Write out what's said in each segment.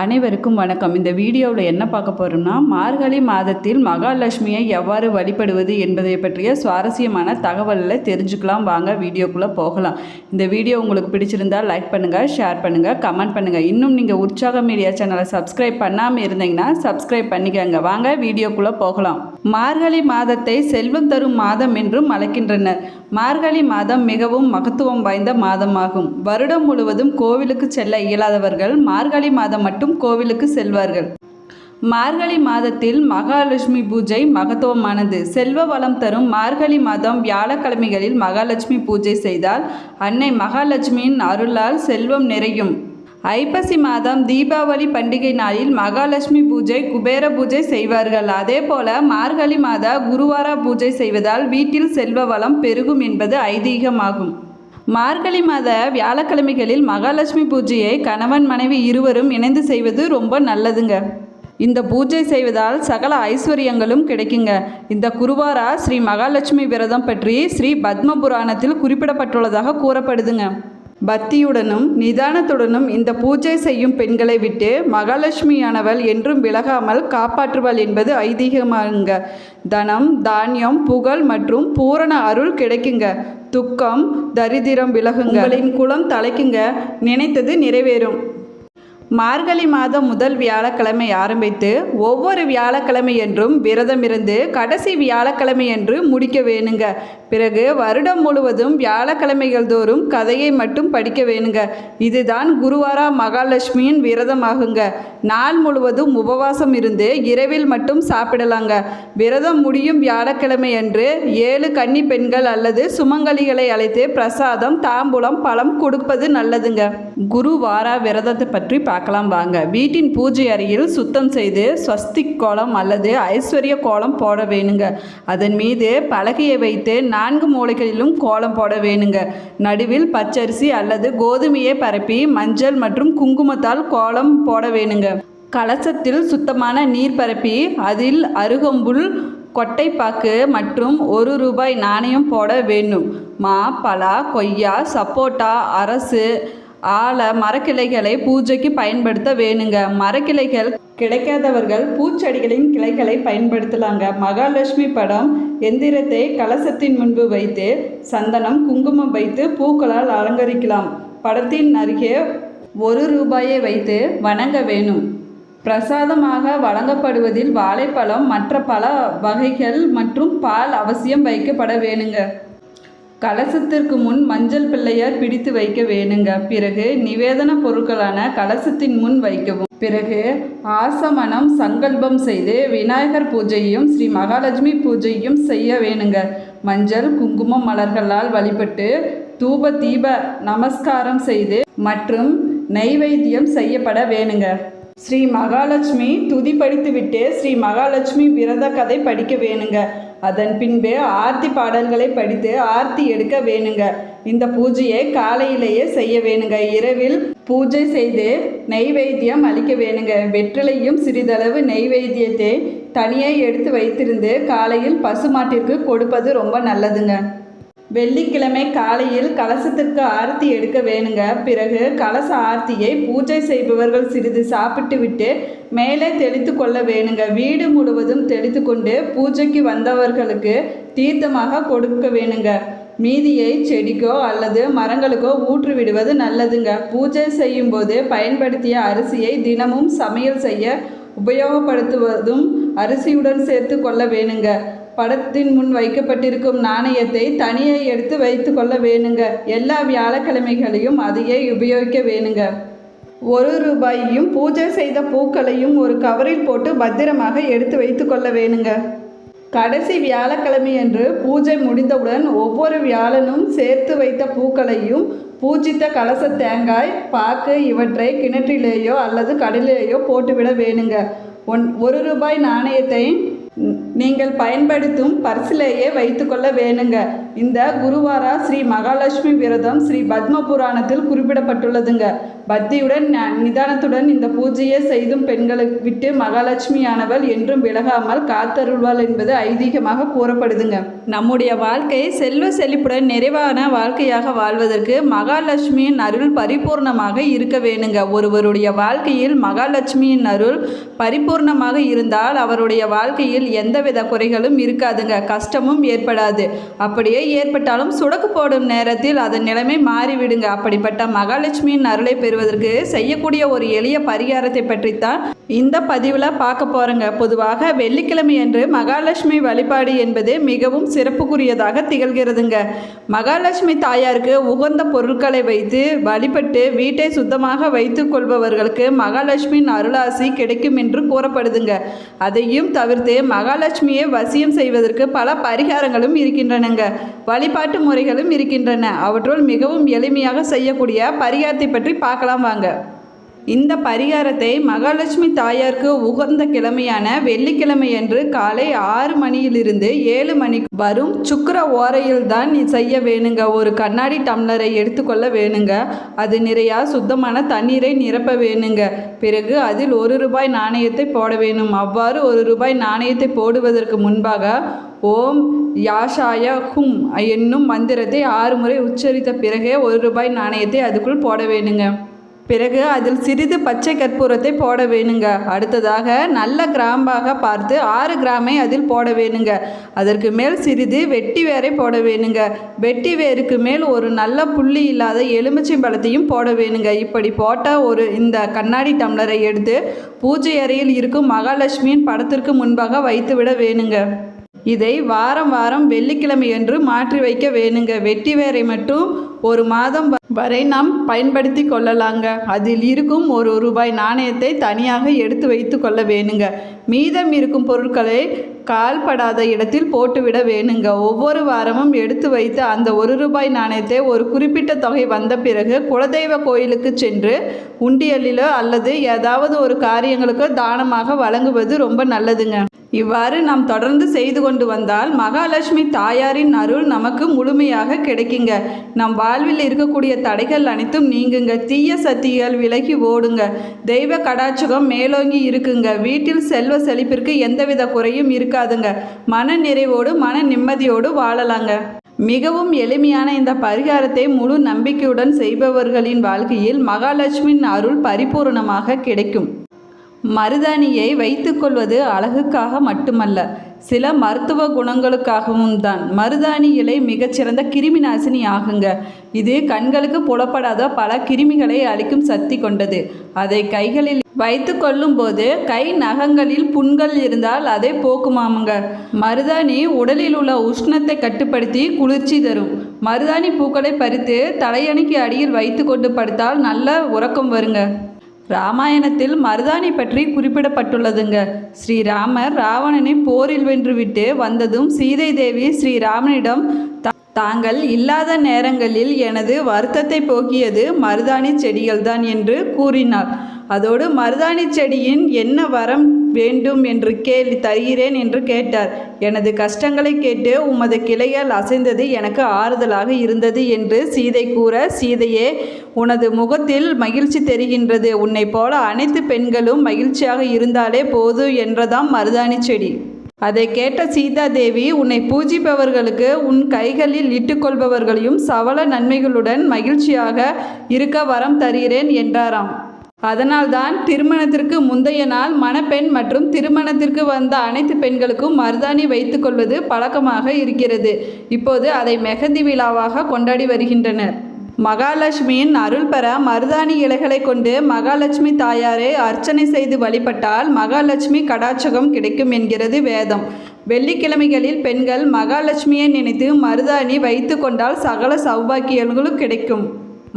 அனைவருக்கும் வணக்கம். இந்த வீடியோவில் என்ன பார்க்க போகிறோம்னா மார்கழி மாதத்தில் மகாலட்சுமியை எவ்வாறு வழிபடுவது என்பதை பற்றிய சுவாரஸ்யமான தகவல்களை தெரிஞ்சுக்கலாம். வாங்க வீடியோக்குள்ளே போகலாம். இந்த வீடியோ உங்களுக்கு பிடிச்சிருந்தால் லைக் பண்ணுங்கள் ஷேர் பண்ணுங்கள் கமெண்ட் பண்ணுங்கள் இன்னும் நீங்கள் உற்சாக மீடியா சேனலை சப்ஸ்கிரைப் பண்ணாமல் இருந்தீங்கன்னா சப்ஸ்கிரைப் பண்ணிக்கங்க. வாங்க வீடியோக்குள்ளே போகலாம். மார்கழி மாதத்தை செல்வம் தரும் மாதம் என்றும் அழைக்கின்றனர். மார்கழி மாதம் மிகவும் மகத்துவம் வாய்ந்த மாதமாகும். வருடம் முழுவதும் கோவிலுக்கு செல்ல இயலாதவர்கள் மார்கழி மாதம் மட்டும் கோவிலுக்கு செல்வார்கள். மார்கழி மாதத்தில் மகாலட்சுமி பூஜை மகத்துவமானது. செல்வ வளம் தரும் மார்கழி மாதம் வியாழக்கிழமைகளில் மகாலட்சுமி பூஜை செய்தால் அன்னை மகாலட்சுமியின் அருளால் செல்வம் நிறையும். ஐப்பசி மாதம் தீபாவளி பண்டிகை நாளில் மகாலட்சுமி பூஜை குபேர பூஜை செய்வார்கள். அதே போல மார்கழி மாத குருவார பூஜை செய்வதால் வீட்டில் செல்வ வளம் பெருகும் என்பது ஐதீகமாகும். மார்கழி மாத வியாழக்கிழமைகளில் மகாலட்சுமி பூஜையை கணவன் மனைவி இருவரும் இணைந்து செய்வது ரொம்ப நல்லதுங்க. இந்த பூஜை செய்வதால் சகல ஐஸ்வர்யங்களும் கிடைக்குங்க. இந்த குருவாரா ஸ்ரீ மகாலட்சுமி விரதம் பற்றி ஸ்ரீ பத்ம புராணத்தில் குறிப்பிடப்பட்டுள்ளதாக கூறப்படுதுங்க. பக்தியுடனும் நிதானத்துடனும் இந்த பூஜை செய்யும் பெண்களை விட்டு மகாலட்சுமியானவள் என்றும் விலகாமல் காப்பாற்றுவாள் என்பது ஐதீகமாகுங்க. தனம் தானியம் புகழ் மற்றும் பூரண அருள் கிடைக்குங்க. துக்கம் தரித்திரம் விலகுங்க. உங்களின் குலம் தலைக்குங்க. நினைத்தது நிறைவேறும். மார்கழி மாதம் முதல் வியாழக்கிழமை ஆரம்பித்து ஒவ்வொரு வியாழக்கிழமை என்றும் விரதமிருந்து கடைசி வியாழக்கிழமை என்று முடிக்க வேணுங்க. பிறகு வருடம் முழுவதும் வியாழக்கிழமைகள் தோறும் கதையை மட்டும் படிக்க வேணுங்க. இதுதான் குருவாரா மகாலட்சுமியின் விரதமாகுங்க. நாள் முழுவதும் உபவாசம் இருந்து இரவில் மட்டும் சாப்பிடலாங்க. விரதம் முடியும் வியாழக்கிழமை அன்று ஏழு கன்னி பெண்கள் அல்லது சுமங்கலிகளை அழைத்து பிரசாதம் தாம்பூலம் பழம் கொடுப்பது நல்லதுங்க. குருவாரா விரதத்தை பற்றி பார்க்கலாம் வாங்க. வீட்டின் பூஜை அறையில் சுத்தம் செய்து ஸ்வஸ்திக் கோலம் அல்லது ஐஸ்வர்ய கோலம் போட வேணுங்க. அதன் மீது பலகையை வைத்து நான்கு மூலைகளிலும் கோலம் போட வேணுங்க. நடுவில் பச்சரிசி அல்லது கோதுமையை பரப்பி மஞ்சள் மற்றும் குங்குமத்தால் கோலம் போட வேணுங்க. கலசத்தில் சுத்தமான நீர் பரப்பி அதில் அருகம்புல் கொட்டைப்பாக்கு மற்றும் ஒரு ரூபாய் நாணயம் போட வேண்டும். மா பலா கொய்யா சப்போட்டா அரசு ஆல மரக்கிளைகளை பூஜைக்கு பயன்படுத்த வேணுங்க. மரக்கிளைகள் கிடைக்காதவர்கள் பூச்செடிகளின் கிளைகளை பயன்படுத்தலாங்க. மகாலட்சுமி படம் எந்திரத்தை கலசத்தின் முன்பு வைத்து சந்தனம் குங்குமம் வைத்து பூக்களால் அலங்கரிக்கலாம். படத்தின் அருகே ஒரு ரூபாயை வைத்து வணங்க வேணும். பிரசாதமாக வழங்கப்படுவதில் வாழைப்பழம் மற்ற பல வகைகள் மற்றும் பால் அவசியம் வைக்கப்பட வேணுங்க. கலசத்திற்கு முன் மஞ்சள் பிள்ளையார் பிடித்து வைக்க வேணுங்க. பிறகு நிவேதன பொருட்களான கலசத்தின் முன் வைக்கவும். பிறகு ஆசமனம் சங்கல்பம் செய்து விநாயகர் பூஜையும் ஸ்ரீ மகாலட்சுமி பூஜையும் செய்ய வேணுங்க. மஞ்சள் குங்குமம் மலர்களால் வழிபட்டு தூப தீப நமஸ்காரம் செய்து மற்றும் நைவேத்தியம் செய்யப்பட வேணுங்க. ஸ்ரீ மகாலட்சுமி துதி படித்துவிட்டு ஸ்ரீ மகாலட்சுமி விரத கதை படிக்க வேணுங்க. அதன் பின்பு ஆர்த்தி பாடல்களை படித்து ஆர்த்தி எடுக்க வேணுங்க. இந்த பூஜையை காலையிலேயே செய்ய வேணுங்க. இரவில் பூஜை செய்து நெய்வேத்தியம் அளிக்க வேணுங்க. வெற்றிலையும் சிறிதளவு நெய்வேத்தியத்தை தனியே எடுத்து வைத்திருந்து காலையில் பசுமாட்டிற்கு கொடுப்பது ரொம்ப நல்லதுங்க. வெள்ளிக்கிழமை காலையில் கலசத்திற்கு ஆரத்தி எடுக்க வேணுங்க. பிறகு கலச ஆர்த்தியை பூஜை செய்பவர்கள் சிறிது சாப்பிட்டு விட்டு மேலே தெளித்து கொள்ள வேணுங்க. வீடு முழுவதும் தெளித்து கொண்டு பூஜைக்கு வந்தவர்களுக்கு தீர்த்தமாக கொடுக்க வேணுங்க. மீதியை செடிக்கோ அல்லது மரங்களுக்கோ ஊற்றுவிடுவது நல்லதுங்க. பூஜை செய்யும்போது பயன்படுத்திய அரிசியை தினமும் சமையல் செய்ய உபயோகப்படுத்துவதும் அரிசியுடன் சேர்த்து கொள்ள வேணுங்க. படத்தின் முன் வைக்கப்பட்டிருக்கும் நாணயத்தை தனியே எடுத்து வைத்து கொள்ள வேணுங்க. எல்லா வியாழக்கிழமைகளையும் அதையே உபயோகிக்க வேணுங்க. ஒரு ரூபாயையும் பூஜை செய்த பூக்களையும் ஒரு கவரில் போட்டு பத்திரமாக எடுத்து வைத்து கொள்ள வேணுங்க. கடைசி வியாழக்கிழமையன்று பூஜை முடிந்தவுடன் ஒவ்வொரு வியாழனும் சேர்த்து வைத்த பூக்களையும் பூஜித்த கலச தேங்காய் பாக்கு இவற்றை கிணற்றிலேயோ அல்லது கடலிலேயோ போட்டுவிட வேணுங்க. ஒன் ஒரு ரூபாய் நாணயத்தை நீங்கள் பயன்படுத்தும் பர்சிலேயே வைத்துக்கொள்ள வேணுங்க. இந்த குருவாரா ஸ்ரீ மகாலட்சுமி விரதம் ஸ்ரீ பத்ம புராணத்தில் குறிப்பிடப்பட்டுள்ளதுங்க. பக்தியுடன் நிதானத்துடன் இந்த பூஜையை செய்தும் பெண்களை விட்டு மகாலட்சுமியானவள் என்றும் விலகாமல் காத்தருள்வாள் என்பது ஐதீகமாக கூறப்படுதுங்க. நம்முடைய வாழ்க்கை செல்வ செழிப்புடன் நிறைவான வாழ்க்கையாக வாழ்வதற்கு மகாலட்சுமியின் அருள் பரிபூர்ணமாக இருக்க வேணுங்க. ஒருவருடைய வாழ்க்கையில் மகாலட்சுமியின் அருள் பரிபூர்ணமாக இருந்தால் அவருடைய வாழ்க்கையில் எந்தவித குறைகளும் இருக்காதுங்க. கஷ்டமும் ஏற்படாது. அப்படியே ஏற்பட்டாலும் சுடக்கு போடும் நேரத்தில் அதன் நிலைமை மாறிவிடுங்க. அப்படிப்பட்ட மகாலட்சுமியின் அருளை பெறுவதற்கு செய்யக்கூடிய ஒரு எளிய பரிகாரத்தை பற்றித்தான் இந்த பதிவில் பார்க்க போகிறோங்க பொதுவாக வெள்ளிக்கிழமை அன்று மகாலட்சுமி வழிபாடு என்பது மிகவும் சிறப்புக்குரியதாக திகழ்கிறதுங்க. மகாலட்சுமி தாயாருக்கு உகந்த பொருட்களை வைத்து வழிபட்டு வீட்டை சுத்தமாக வைத்து கொள்பவர்களுக்கு மகாலட்சுமியின் அருளாசி கிடைக்கும் என்று கூறப்படுதுங்க. அதையும் தவிர்த்து மகாலட்சுமியை வசியம் செய்வதற்கு பல பரிகாரங்களும் இருக்கின்றனங்க. வழிபாட்டு முறைகளும் இருக்கின்றன. அவற்றுள் மிகவும் எளிமையாக செய்யக்கூடிய பரிகாரத்தை பற்றி பார்க்கலாம் வாங்க. இந்த பரிகாரத்தை மகாலட்சுமி தாயாருக்கு உகந்த கிழமையான வெள்ளிக்கிழமையன்று காலை ஆறு மணியிலிருந்து ஏழு மணிக்கு வரும் சுக்கர ஓரையில் தான் நீ செய்ய வேணுங்க. ஒரு கண்ணாடி டம்ளரை எடுத்துக்கொள்ள வேணுங்க. அது நிறையா சுத்தமான தண்ணீரை நிரப்ப வேணுங்க. பிறகு அதில் ஒரு ரூபாய் நாணயத்தை போட வேணும். அவ்வாறு ஒரு ரூபாய் நாணயத்தை போடுவதற்கு முன்பாக ஓம் யாஷாய ஹும் என்னும் மந்திரத்தை ஆறு முறை உச்சரித்த பிறகே ஒரு ரூபாய் நாணயத்தை அதுக்குள் போட வேணுங்க. பிறகு அதில் சிறிது பச்சை கற்பூரத்தை போட வேணுங்க. அடுத்ததாக நல்ல கிராம்பாக பார்த்து ஆறு கிராமை அதில் போட வேணுங்க. அதற்கு மேல் சிறிது வெட்டி வேரை போட வேணுங்க. வெட்டி வேருக்கு மேல் ஒரு நல்ல புள்ளி இல்லாத எலுமிச்சை பழத்தையும் போட வேணுங்க. இப்படி போட்ட ஒரு இந்த கண்ணாடி டம்ளரை எடுத்து பூஜை அறையில் இருக்கும் மகாலட்சுமியின் படத்திற்கு முன்பாக வைத்துவிட வேணுங்க. இதை வாரம் வாரம் வெள்ளிக்கிழமையன்று மாற்றி வைக்க வேணுங்க. வெட்டி வேரை மட்டும் ஒரு மாதம் வ- வரை நாம் பயன்படுத்தி கொள்ளலாங்க. அதில் இருக்கும் ஒரு ரூபாய் நாணயத்தை தனியாக எடுத்து வைத்து கொள்ள வேணுங்க. மீதம் இருக்கும் பொருட்களை கால்படாத இடத்தில் போட்டுவிட வேணுங்க. ஒவ்வொரு வாரமும் எடுத்து வைத்து அந்த ஒரு ரூபாய் நாணயத்தை ஒரு குறிப்பிட்ட தொகை வந்த பிறகு குலதெய்வ கோயிலுக்கு சென்று உண்டியலிலோ அல்லது ஏதாவது ஒரு காரியங்களுக்கோ தானமாக வழங்குவது ரொம்ப நல்லதுங்க. இவ்வாறு நாம் தொடர்ந்து செய்து கொண்டு வந்தால் மகாலட்சுமி தாயாரின் அருள் நமக்கு முழுமையாக கிடைக்குங்க. நம் வாழ்வில் இருக்கக்கூடிய தடைகள் அனைத்தும் நீங்குங்க. தீய சக்திகள் விலகி ஓடுங்க. தெய்வ கடாட்சகம் மேலோங்கி இருக்குங்க. வீட்டில் செல்வ செழிப்பிற்கு எந்தவித குறையும் இருக்காதுங்க. மன நிறைவோடு மன நிம்மதியோடு வாழலாங்க. மிகவும் எளிமையான இந்த பரிகாரத்தை முழு நம்பிக்கையுடன் செய்பவர்களின் வாழ்க்கையில் மகாலட்சுமியின் அருள் பரிபூரணமாக கிடைக்கும். மருதாணியை வைத்துக்கொள்வது அழகுக்காக மட்டுமல்ல சில மருத்துவ குணங்களுக்காகவும் தான். மருதாணி இலை மிகச்சிறந்த கிருமி நாசினி ஆகுங்க. இது கண்களுக்கு புலப்படாத பல கிருமிகளை அழிக்கும் சக்தி கொண்டது. அதை கைகளில் வைத்து கொள்ளும்போது கை நகங்களில் புண்கள் இருந்தால் அதை போக்குமாமுங்க. மருதாணி உடலில் உள்ள உஷ்ணத்தை கட்டுப்படுத்தி குளிர்ச்சி தரும். மருதாணி பூக்களை பறித்து தலையணைக்கு அடியில் வைத்து கொண்டு படுத்தால் நல்ல உறக்கம் வருங்க. ராமாயணத்தில் மருதாணி பற்றி குறிப்பிடப்பட்டுள்ளதுங்க. ஸ்ரீராமர் ராவணனை போரில் வென்றுவிட்டு வந்ததும் சீதை தேவி ஸ்ரீராமனிடம் தாங்கள் இல்லாத நேரங்களில் எனது வருத்தத்தை போக்கியது மருதாணி செடிகள்தான் என்று கூறினார் அதோடு மருதாணி செடியின் என்ன வரம் வேண்டும் என்று கேள்வி தருகிறேன் என்று கேட்டார். எனது கஷ்டங்களை கேட்டு உமது கிளையால் அசைந்தது எனக்கு ஆறுதலாக இருந்தது என்று சீதை கூற சீதையே உனது முகத்தில் மகிழ்ச்சி தெரிகின்றது. உன்னைப் போல அனைத்து பெண்களும் மகிழ்ச்சியாக இருந்தாலே போது என்றதாம் மருதாணி செடி. அதை கேட்ட சீதாதேவி உன்னை பூஜிப்பவர்களுக்கு உன் கைகளில் இட்டுக்கொள்பவர்களையும் சவல நன்மைகளுடன் மகிழ்ச்சியாக இருக்க வரம் தருகிறேன் என்றாராம். அதனால்தான் திருமணத்திற்கு முந்தைய நாள் மணப்பெண் மற்றும் திருமணத்திற்கு வந்த அனைத்து பெண்களுக்கும் மருதாணி வைத்துக்கொள்வது பழக்கமாக இருக்கிறது. இப்போது அதை மெஹந்தி விழாவாக கொண்டாடி வருகின்றனர். மகாலட்சுமியின் அருள் பெற மருதாணி இலைகளை கொண்டு மகாலட்சுமி தாயாரை அர்ச்சனை செய்து வழிபட்டால் மகாலட்சுமி கடாட்சகம் கிடைக்கும் என்கிறது வேதம். வெள்ளிக்கிழமைகளில் பெண்கள் மகாலட்சுமியை நினைத்து மருதாணி வைத்து கொண்டால் சகல சௌபாக்கியங்களும் கிடைக்கும்.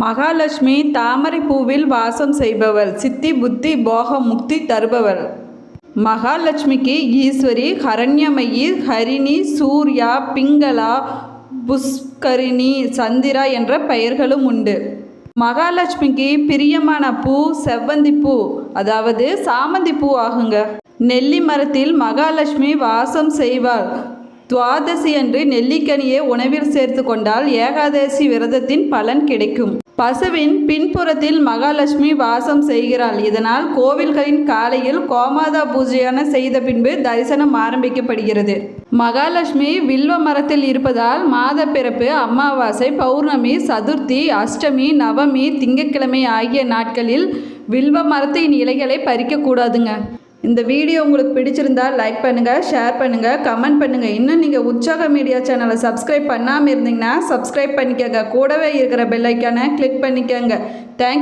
மகாலட்சுமி தாமரை பூவில் வாசம் செய்பவள் சித்தி புத்தி போக முக்தி தருபவள் மகாலட்சுமிக்கு ஈஸ்வரி ஹரண்யமயி ஹரிணி சூர்யா பிங்களா புஷ்கரிணி சந்திரா என்ற பெயர்களும் உண்டு. மகாலட்சுமிக்கு பிரியமான பூ செவ்வந்தி பூ அதாவது சாமந்தி பூ ஆகுங்க. நெல்லி மரத்தில் மகாலட்சுமி வாசம் செய்வாள். துவாதசி அன்று நெல்லிக்கனியை உணவில் சேர்த்து கொண்டால் ஏகாதசி விரதத்தின் பலன் கிடைக்கும். பசுவின் பின்புறத்தில் மகாலட்சுமி வாசம் செய்கிறாள். இதனால் கோவில்களின் காலையில் கோமாதா பூஜையான செய்த பின்பு தரிசனம் ஆரம்பிக்கப்படுகிறது. மகாலட்சுமி வில்வ மரத்தில் இருப்பதால் மாத பிறப்பு அமாவாசை பௌர்ணமி சதுர்த்தி அஷ்டமி நவமி திங்கட்கிழமை ஆகிய நாட்களில் வில்வ மரத்தின் இலைகளை பறிக்கக்கூடாதுங்க இந்த வீடியோ உங்களுக்கு பிடிச்சிருந்தா லைக் பண்ணுங்கள் ஷேர் பண்ணுங்கள் கமெண்ட் பண்ணுங்கள் இன்னும் நீங்கள் உற்சாக மீடியா சேனலை சப்ஸ்கிரைப் பண்ணாமல் இருந்தீங்கன்னா சப்ஸ்கிரைப் பண்ணிக்கோங்க. கூடவே இருக்கிற பெல்லைக்கான கிளிக் பண்ணிக்கோங்க. தேங்க்யூ